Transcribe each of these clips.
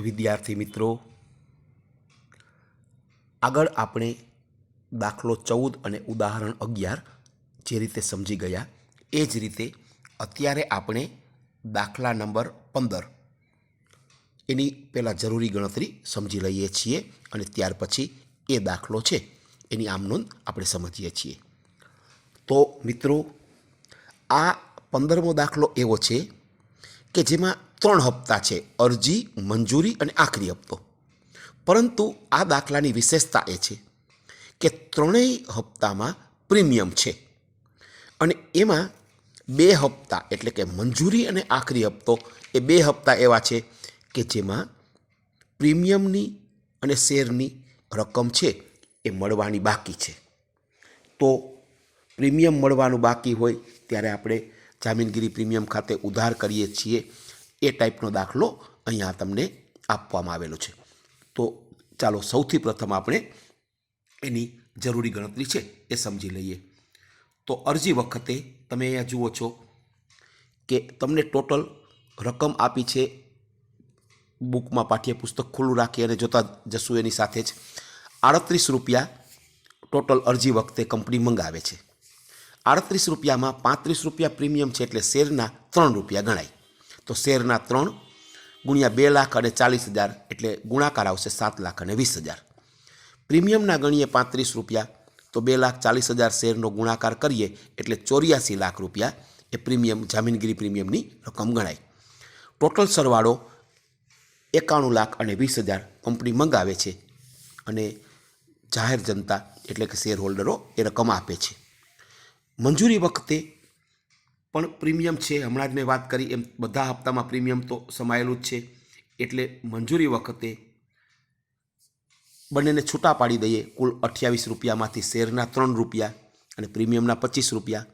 વિદ્યાર્થી મિત્રો, આગળ આપણે દાખલો ચૌદ અને ઉદાહરણ અગિયાર જે રીતે સમજી ગયા, એ જ રીતે અત્યારે આપણે દાખલા નંબર પંદર. એની પહેલાં જરૂરી ગણતરી સમજી લઈએ છીએ અને ત્યાર પછી એ દાખલો છે, એની આમ નોંધ આપણે સમજીએ છીએ. તો મિત્રો, આ પંદરમો દાખલો એવો છે કે જેમાં ત્રણ હપ્તા છે, અરજી, મંજૂરી અને આખરી હપ્તો. પરંતુ આ દાખલાની વિશેષતા એ છે કે ત્રણેય હપ્તામાં પ્રીમિયમ છે. અને એમાં બે હપ્તા એટલે કે મંજૂરી અને આખરી હપ્તો એ બે હપ્તા એવા છે કે જેમાં પ્રીમિયમની અને શેરની રકમ છે એ મળવાની બાકી છે. તો પ્રીમિયમ મળવાનું બાકી હોય ત્યારે આપણે જામીનગીરી પ્રીમિયમ ખાતે ઉધાર કરીએ છીએ. એ ટાઈપનો દાખલો અહીંયા તમને આપવામાં આવેલો છે. તો ચાલો સૌથી પ્રથમ આપણે એની જરૂરી ગણતરી છે એ સમજી લઈએ. તો અરજી વખતે તમે અહીંયા જુઓ છો કે તમને ટોટલ રકમ આપી છે, બુકમાં પાઠ્યપુસ્તક ખુલ્લું રાખી અને જોતા જશું એની સાથે જ આડત્રીસ રૂપિયા ટોટલ અરજી વખતે કંપની મંગાવે છે. આડત્રીસ રૂપિયામાં પાંત્રીસ રૂપિયા પ્રીમિયમ છે એટલે શેરના ત્રણ રૂપિયા ગણાય. તો શેરના ત્રણ? ગુણ્યા બે લાખ અને ચાલીસ હજાર, એટલે ગુણાકાર આવશે સાત લાખ અને વીસ હજાર. પ્રીમિયમના ગણીએ પાંત્રીસ રૂપિયા, તો બે લાખ ચાલીસ હજાર શેરનો ગુણાકાર કરીએ, એટલે ચોર્યાસી લાખ રૂપિયા એ પ્રીમિયમ, જામીનગીરી પ્રીમિયમની રકમ ગણાય. ટોટલ સરવાળો એકાણું લાખ અને વીસ હજાર કંપની મંગાવે છે અને જાહેર જનતા, એટલે કે શેર હોલ્ડરો એ રકમ આપે છે. મંજૂરી વખતે પણ પ્રીમિયમ છે, હમણાં જ મેં વાત કરી, એમ બધા હપ્તામાં પ્રીમિયમ તો સમાયેલું જ છે. એટલે મંજૂરી વખતે બંનેને છૂટા પાડી દઈએ, કુલ અઠ્યાવીસ રૂપિયામાંથી શેરના ત્રણ રૂપિયા અને પ્રીમિયમના પચીસ રૂપિયા.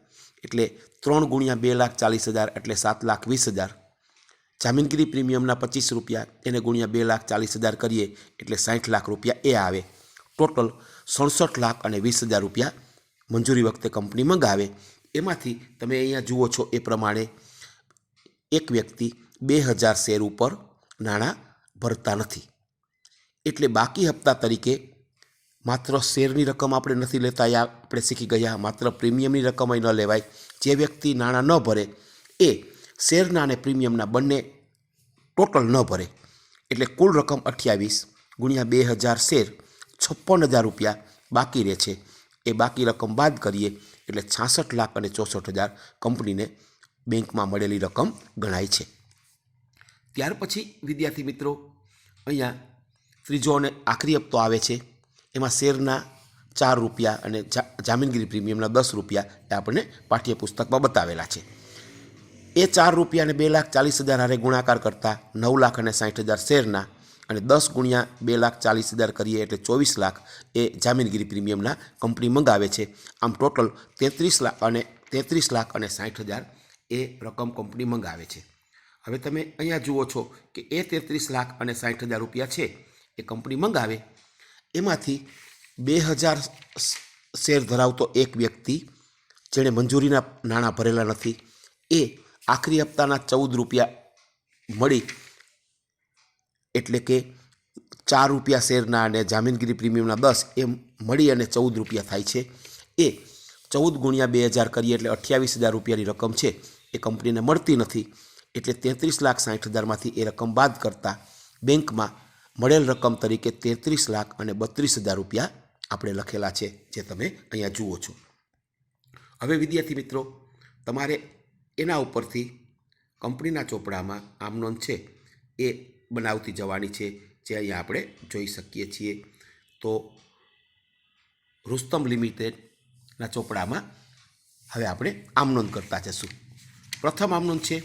એટલે ત્રણ ગુણ્યા બે લાખ ચાલીસ હજાર એટલે સાત લાખ વીસ હજાર. જામીનગીરી પ્રીમિયમના પચીસ રૂપિયા, એને ગુણ્યા બે લાખ ચાલીસ હજાર કરીએ, એટલે સાઠ લાખ રૂપિયા એ આવે. ટોટલ સડસઠ લાખ અને વીસ હજાર રૂપિયા મંજૂરી વખતે કંપની મંગાવે. એમાંથી તમે અહીંયા જુઓ છો એ પ્રમાણે એક વ્યક્તિ બે હજાર શેર ઉપર નાણાં ભરતા નથી. એટલે બાકી હપ્તા તરીકે માત્ર શેરની રકમ આપણે નથી લેતા, યા આપણે શીખી ગયા, માત્ર પ્રીમિયમની રકમ ન લેવાય. જે વ્યક્તિ નાણાં ન ભરે એ શેરના અને પ્રીમિયમના બંને ટોટલ ન ભરે. એટલે કુલ રકમ અઠ્યાવીસ ગુણ્યા બે હજાર શેર છપ્પન હજાર રૂપિયા બાકી રહે છે. એ બાકી રકમ બાદ કરીએ એટલે છાસઠ લાખ અને ચોસઠ હજાર કંપનીને બેંકમાં મળેલી રકમ ગણાય છે. ત્યાર પછી, વિદ્યાર્થી મિત્રો, અહીંયા ત્રીજો અને આખરી હપ્તો આવે છે. એમાં શેરના ચાર રૂપિયા અને જામીનગીરી પ્રીમિયમના દસ રૂપિયા એ આપણને પાઠ્યપુસ્તકમાં બતાવેલા છે. એ ચાર રૂપિયા અને બે લાખ ચાલીસ હજાર હારે ગુણાકાર કરતાં નવ લાખ અને સાઠ હજાર શેરના અને દસ ગુણ્યા બે લાખ ચાલીસ હજાર કરીએ એટલે ચોવીસ લાખ એ જામીનગીરી પ્રીમિયમના કંપની મંગાવે છે. આમ ટોટલ તેત્રીસ લાખ અને તેત્રીસ લાખ અને સાઠ હજાર એ રકમ કંપની મંગાવે છે. હવે તમે અહીંયા જુઓ છો કે એ તેત્રીસ લાખ અને સાઠ હજાર રૂપિયા છે એ કંપની મંગાવે. એમાંથી બે હજાર શેર ધરાવતો એક વ્યક્તિ જેણે મંજૂરીના નાણાં ભરેલા નથી. એ આખરી હપ્તાના ચૌદ રૂપિયા મળી એટલે કે ચાર રૂપિયા શેરના અને જામીનગીરી પ્રીમિયમના દસ એમ મળી અને ચૌદ રૂપિયા થાય છે. એ ચૌદ ગુણ્યા બે હજાર કરીએ એટલે અઠ્યાવીસ હજાર રૂપિયાની રકમ છે. એ કંપનીને મળતી નથી. એટલે તેત્રીસ લાખ સાઠ હજારમાંથી એ રકમ બાદ કરતાં બેંકમાં મળેલ રકમ તરીકે તેત્રીસ લાખ અને બત્રીસ હજાર રૂપિયા આપણે લખેલા છે, જે તમે અહીંયા જુઓ છો. હવે વિદ્યાર્થી મિત્રો, તમારે એના ઉપરથી કંપનીના ચોપડામાં આમ નોંધ છે. એ બનાવતી જવાની છે, જે અહીંયા આપણે જોઈ શકીએ છીએ. તો રુસ્તમ લિમિટેડના ચોપડામાં હવે આપણે આમનોંધ કરતા જશું. પ્રથમ આમનોંધ છે,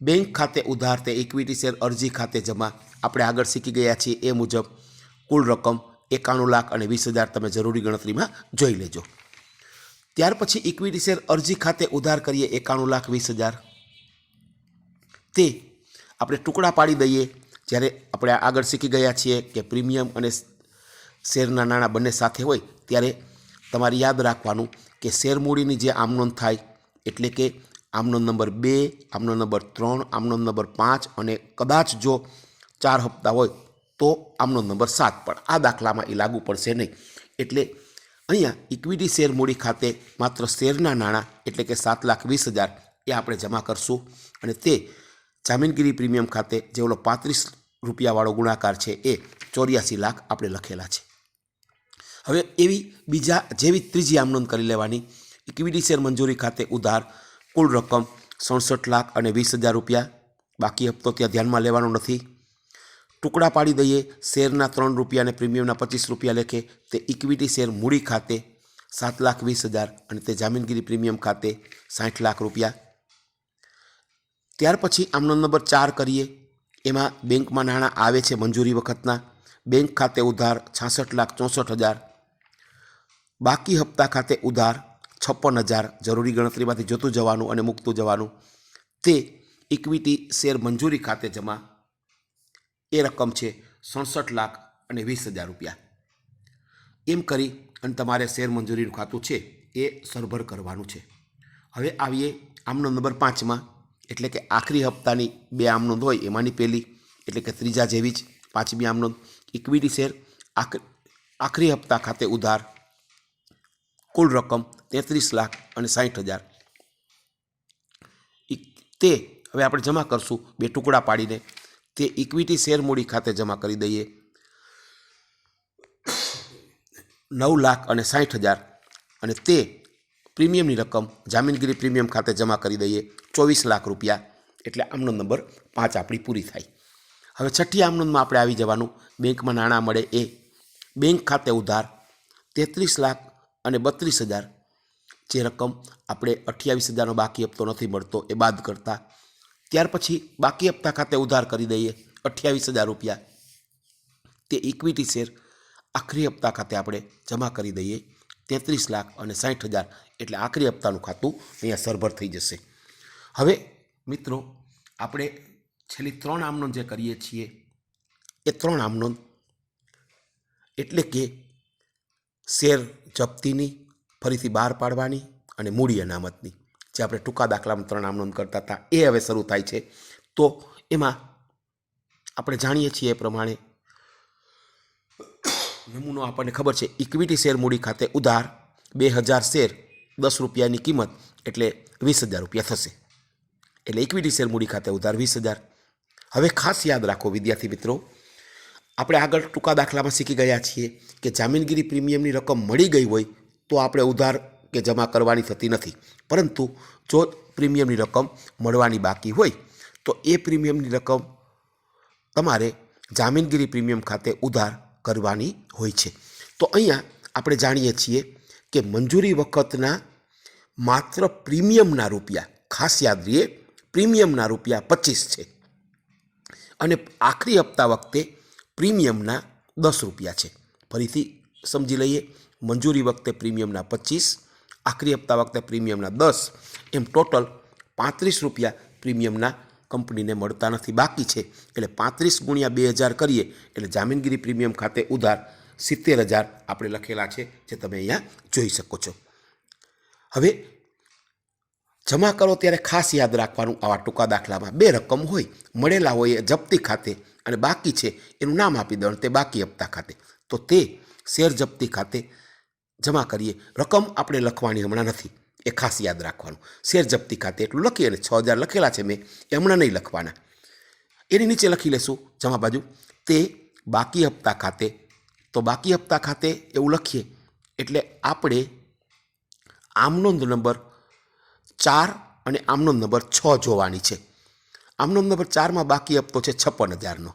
બેંક ખાતે ઉધાર તે ઇક્વિટી શેર અરજી ખાતે જમા. આપણે આગળ શીખી ગયા છીએ એ મુજબ કુલ રકમ એકાણું લાખ અને વીસ હજાર તમે જરૂરી ગણતરીમાં જોઈ લેજો. ત્યાર પછી ઇક્વિટી શેર અરજી ખાતે ઉધાર કરીએ એકાણું લાખ વીસ હજાર. તે આપણે ટુકડા પાડી દઈએ, જ્યારે આપણે આગળ શીખી ગયા છીએ કે પ્રીમિયમ અને શેરના નાણાં બંને સાથે હોય, ત્યારે તમારે યાદ રાખવાનું કે શેર મૂડીની જે આમનોંધ થાય, એટલે કે આમનો નંબર બે આમનો નંબર ત્રણ આમનો નંબર પાંચ અને કદાચ જો ચાર હપ્તા હોય, તો આમનો નંબર સાત પણ. આ દાખલામાં એ લાગુ પડશે નહીં. એટલે અહીંયા ઇક્વિટી શેર મૂડી ખાતે માત્ર શેરના નાણાં, એટલે કે સાત લાખ વીસ હજાર, એ આપણે જમા કરશું. અને તે જામીનગીરી પ્રીમિયમ ખાતે જે ઓલો પાંત્રીસ રૂપિયાવાળો ગુણાકાર છે એ ચોર્યાસી લાખ આપણે લખેલા છે. હવે એવી બીજા જેવી ત્રીજી આમનોંધ કરી લેવાની. ઇક્વિટી શેર મંજૂરી ખાતે ઉધાર, કુલ રકમ સડસઠ લાખ અને વીસ હજાર રૂપિયા. બાકી હપ્તો ત્યાં ધ્યાનમાં લેવાનો નથી. ટુકડા પાડી દઈએ, શેરના ત્રણ રૂપિયા અને પ્રીમિયમના પચીસ રૂપિયા લેખે તે ઇક્વિટી શેર મૂડી ખાતે સાત લાખ વીસ હજાર અને તે જામીનગીરી પ્રીમિયમ ખાતે સાઠ લાખ રૂપિયા. ત્યાર પછી આમનો નંબર ચાર કરીએ. એમાં બેંકમાં નાણાં આવે છે મંજૂરી વખતના. બેંક ખાતે ઉધાર છાસઠ લાખ ચોસઠ હજાર. બાકી હપ્તા ખાતે ઉધાર છપ્પન હજાર. જરૂરી ગણતરીમાંથી જતું જવાનું અને મૂકતું જવાનું. તે ઇક્વિટી શેર મંજૂરી ખાતે જમા. એ રકમ છે સડસઠ લાખ અને વીસ હજાર રૂપિયા. એમ કરી અને તમારે શેર મંજૂરીનું ખાતું છે એ સરભર કરવાનું છે. હવે આવીએ આમનો નંબર પાંચમાં. એટલે કે આખરી હપ્તાની બે આમનોંધ હોય, એમાંની પહેલી, એટલે કે ત્રીજા જેવી જ પાંચમી આમનોંધ. ઇક્વિટી શેર, આખ- આખરી હપ્તા ખાતે ઉધાર, કુલ રકમ તેત્રીસ લાખ અને સાઠ હજાર. તે હવે આપણે જમા કરશું, બે ટુકડા પાડીને. તે ઇક્વિટી શેર મૂડી ખાતે જમા કરી દઈએ. નવ લાખ અને સાઠ હજાર. અને તે પ્રીમિયમની રકમ જામીનગીરી પ્રીમિયમ ખાતે જમા કરી દઈએ ચોવીસ લાખ રૂપિયા. એટલે આમનો નંબર પાંચ આપણી પૂરી થાય. હવે છઠ્ઠી આમનોંધમાં આપણે આવી જવાનું. બેંકમાં નાણાં મળે એ. બેંક ખાતે ઉધાર તેત્રીસ લાખ અને બત્રીસ હજાર. જે રકમ આપણે અઠ્યાવીસ હજારનો બાકી હપ્તો નથી મળતો એ બાદ કરતા. ત્યાર પછી બાકી હપ્તા ખાતે ઉધાર કરી દઈએ અઠ્યાવીસ હજાર રૂપિયા. તે ઇક્વિટી શેર આખરી હપ્તા ખાતે આપણે જમા કરી દઈએ. તેત્રીસ લાખ અને સાઠ હજાર એટલે આખરી હપ્તાનું ખાતું અહીંયા સરભર થઈ જશે. હવે મિત્રો, આપણે છેલ્લી ત્રણ આમનોંધ જે કરીએ છીએ, એ ત્રણ આમનોંધ એટલે કે શેર જપ્તીની, ફરીથી બહાર પાડવાની અને મૂડી અનામતની. જે આપણે ટૂંકા દાખલામાં ત્રણ આમનોંધ કરતા હતા, એ હવે શરૂ થાય છે. તો એમાં આપણે જાણીએ છીએ એ પ્રમાણે નમૂનો આપણને ખબર છે ઇક્વિટી શેર મૂડી ખાતે ઉધાર બે હજાર શેર દસ રૂપિયાની કિંમત એટલે વીસ હજાર રૂપિયા થશે. એટલે ઇક્વિટી શેર મૂડી ખાતે ઉધાર વીસ હજાર. હવે ખાસ યાદ રાખો વિદ્યાર્થી મિત્રો, આપણે આગળ ટૂંકા દાખલામાં શીખી ગયા છીએ કે જામીનગીરી પ્રીમિયમની રકમ મળી ગઈ હોય તો આપણે ઉધાર કે જમા કરવાની થતી નથી. પરંતુ જો પ્રીમિયમની રકમ મળવાની બાકી હોય તો એ પ્રીમિયમની રકમ તમારે જામીનગીરી પ્રીમિયમ ખાતે ઉધાર કરવાની હોય છે. તો અહીંયા આપણે જાણીએ છીએ કે મંજૂરી વખતના માત્ર પ્રીમિયમના રૂપિયા, ખાસ યાદ રહીએ, પ્રીમિયમના રૂપિયા પચીસ છે. અને આખરી હપ્તા વખતે પ્રીમિયમના દસ રૂપિયા છે. ફરીથી સમજી લઈએ, મંજૂરી વખતે પ્રીમિયમના પચીસ, આખરી હપ્તા વખતે પ્રીમિયમના દસ, એમ ટોટલ પાંત્રીસ રૂપિયા પ્રીમિયમના કંપનીને મળતા નથી. બાકી છે, એટલે પાંત્રીસ ગુણ્યા બે હજાર કરીએ, એટલે જામીનગીરી પ્રીમિયમ ખાતે ઉધાર સિત્તેર હજાર આપણે લખેલા છે, જે તમે અહીંયા જોઈ શકો છો. હવે જમા કરો ત્યારે ખાસ યાદ રાખવાનું, આવા ટૂંકા દાખલામાં બે રકમ હોય, મળેલા હોય એ જપ્તી ખાતે અને બાકી છે એનું નામ આપી દેવાનું તે બાકી હપ્તા ખાતે. તો તે શેર જપ્તી ખાતે જમા કરીએ. રકમ આપણે લખવાની હમણાં નથી. એ ખાસ યાદ રાખવાનું. શેર જપ્તી ખાતે એટલું લખીએ અને છ હજાર લખેલા છે મેં એ હમણાં નહીં લખવાના. એની નીચે લખી લેશું. જમા બાજુ, તે બાકી હપ્તા ખાતે, તો બાકી હપ્તા ખાતે એવું લખીએ. એટલે આપણે આમનોંધ નંબર ચાર અને આમનોંધ નંબર છ જોવાની છે. આમનોંધ નંબર ચારમાં બાકી હપ્તો છે છપ્પન હજારનો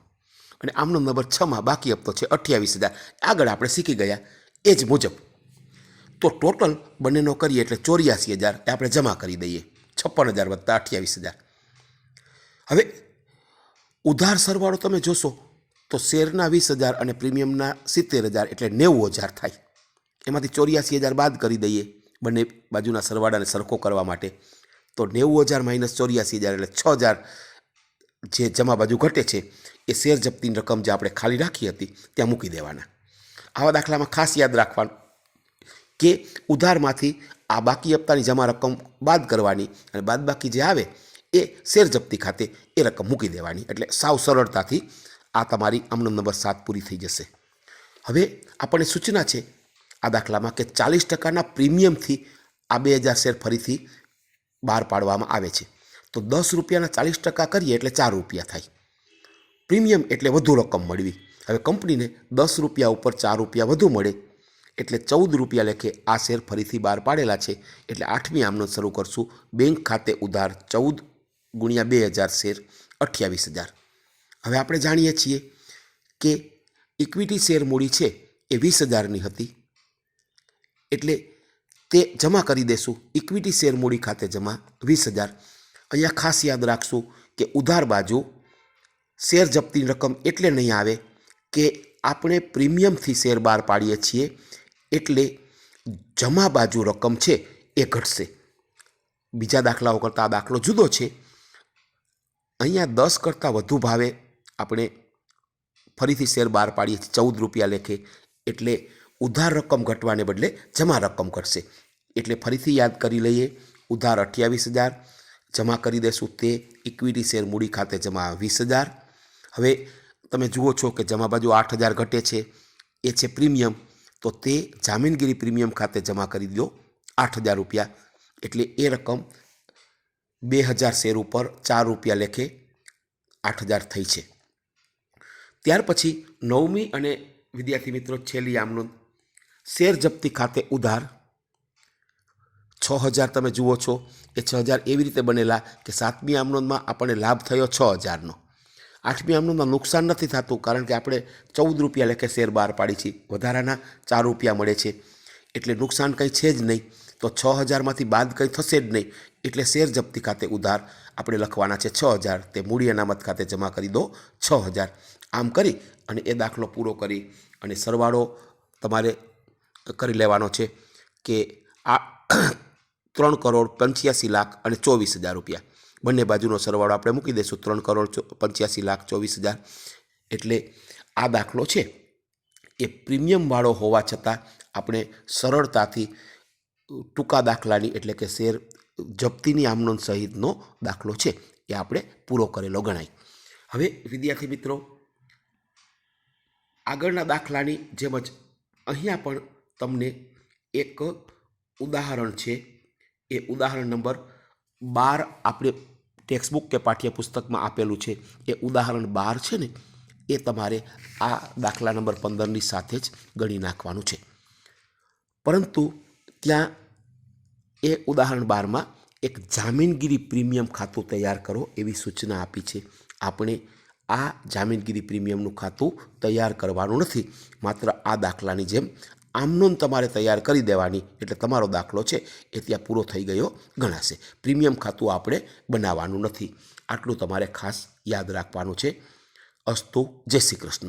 અને આમનોંધ નંબર છમાં બાકી હપ્તો છે અઠ્યાવીસ હજાર. આગળ આપણે શીખી ગયા. એ જ મુજબ તો ટોટલ બંનેનો કરીએ એટલે ચોર્યાસી હજાર એ આપણે જમા કરી દઈએ. છપ્પન હજાર વત્તા અઠ્યાવીસ હજાર. હવે ઉધાર સરવાળો તમે જોશો તો શેરના વીસ હજાર અને પ્રીમિયમના સિત્તેર હજાર એટલે નેવું હજાર થાય. એમાંથી ચોર્યાસી હજાર બાદ કરી દઈએ બંને બાજુના સરવાળાને સરખો કરવા માટે. તો નેવું હજાર માઇનસ ચોર્યાસી હજાર એટલે છ હજાર જે જમા બાજુ ઘટે છે એ શેર જપ્તીની રકમ જે આપણે ખાલી રાખી હતી ત્યાં મૂકી દેવાના. આવા દાખલામાં ખાસ યાદ રાખવાનું કે ઉધારમાંથી આ બાકી હપ્તાની જમા રકમ બાદ કરવાની અને બાદ બાકી જે આવે એ શેર જપ્તી ખાતે એ રકમ મૂકી દેવાની. એટલે સાવ સરળતાથી આ તમારી આમનો નંબર સાત પૂરી થઈ જશે. હવે આપણને સૂચના છે આ દાખલામાં કે ચાલીસ ટકાના પ્રીમિયમથી આ બે હજાર શેર ફરીથી બહાર પાડવામાં આવે છે. તો દસ રૂપિયાના ચાલીસ ટકા કરીએ એટલે ચાર રૂપિયા થાય. પ્રીમિયમ એટલે વધુ રકમ મળવી. હવે કંપનીને દસ રૂપિયા ઉપર ચાર રૂપિયા વધુ મળે. એટલે ચૌદ રૂપિયા લેખે આ શેર ફરીથી બહાર પાડેલા છે. એટલે આઠમી આમનો શરૂ કરશું. બેંક ખાતે ઉધાર ચૌદ ગુણ્યા બે હજાર શેર અઠ્યાવીસ હજાર. હવે આપણે જાણીએ છીએ કે ઇક્વિટી શેર મૂડી છે એ વીસ હજારની હતી. એટલે તે જમા કરી દેશું. ઇક્વિટી શેર મૂડી ખાતે જમા વીસ હજાર. અહીંયા ખાસ યાદ રાખશું કે ઉધાર બાજુ શેર જપ્તીની રકમ એટલે નહીં આવે કે આપણે પ્રીમિયમથી શેર બહાર પાડીએ છીએ. એટલે જમા બાજુ રકમ છે એ ઘટશે. બીજા દાખલાઓ કરતાં આ દાખલો જુદો છે. અહીંયા દસ કરતાં વધુ ભાવે આપણે ફરીથી શેર બહાર પાડીએ છીએ, ચૌદ રૂપિયા લેખે. એટલે ઉધાર રકમ ઘટવાને બદલે જમા રકમ ઘટશે. એટલે ફરીથી યાદ કરી લઈએ, ઉધાર અઠ્યાવીસ હજાર, જમા કરી દેશું તે ઇક્વિટી શેર મૂડી ખાતે જમા વીસ હજાર. હવે તમે જુઓ છો કે જમા બાજુ આઠ હજાર ઘટે છે. એ છે પ્રીમિયમ તો તે જામીનગીરી પ્રીમિયમ ખાતે જમા કરી દો આઠ હજાર રૂપિયા. એટલે એ રકમ બે હજાર શેર ઉપર ચાર રૂપિયા લેખે આઠ હજાર થઈ છે. ત્યાર પછી નવમી અને વિદ્યાર્થી મિત્રો છેલ્લી આમનો શેર જપ્તી ખાતે ઉધાર. છ હજાર તમે જુઓ છો. એ છ હજાર એવી રીતે બનેલા કે સાતમી આમનોંધમાં આપણને લાભ થયો છ હજારનો. આઠમી આમનોંધમાં નુકસાન નથી થતું, કારણ કે આપણે ચૌદ રૂપિયા લેખે શેર બહાર પાડી છીએ વધારાના ચાર રૂપિયા મળે છે. એટલે નુકસાન કંઈ છે જ નહીં. તો છ હજારમાંથી બાદ કંઈ થશે જ નહીં. એટલે શેર જપ્તી ખાતે ઉધાર આપણે લખવાના છે છ હજાર. તે મૂડી અનામત ખાતે જમા કરી દો છ હજાર. આમ કરી અને એ દાખલો પૂરો કરી અને સરવાળો તમારે કરી લેવાનો છે કે આ ત્રણ કરોડ પંચ્યાસી લાખ અને ચોવીસ હજાર રૂપિયા. બંને બાજુનો સરવાળો આપણે મૂકી દઈશું. ત્રણ કરોડ પંચ્યાસી લાખ ચોવીસ હજાર. એટલે આ દાખલો છે. એ પ્રીમિયમવાળો હોવા છતાં આપણે સરળતાથી ટૂંકા દાખલાની એટલે કે શેર જપ્તીની આમનોંધ સહિતનો દાખલો છે. એ આપણે પૂરો કરેલો ગણાય. હવે વિદ્યાર્થી મિત્રો, આગળના દાખલાની જેમ જ અહીંયા પણ તમને એક ઉદાહરણ છે. એ ઉદાહરણ નંબર બાર આપણે ટેક્સ્ટબુક કે પાઠ્યપુસ્તકમાં આપેલું છે. એ ઉદાહરણ બાર છે ને, એ તમારે આ દાખલા નંબર પંદરની સાથે જ ગણી નાખવાનું છે. પરંતુ ત્યાં એ ઉદાહરણ બારમાં એક જામીનગીરી પ્રીમિયમ ખાતું તૈયાર કરો એવી સૂચના આપી છે. આપણે આ જામીનગીરી પ્રીમિયમનું ખાતું તૈયાર કરવાનું નથી, માત્ર આ દાખલાની જેમ આમનોન તમારે તૈયાર કરી દેવાની, એટલે તમારો દાખલો છે એ ત્યાં પૂરો થઈ ગયો, ગણાશે. પ્રીમિયમ ખાતું આપણે બનાવવાનું નથી. આટલું તમારે ખાસ યાદ રાખવાનું છે. અસ્તુ, જય શ્રી કૃષ્ણ.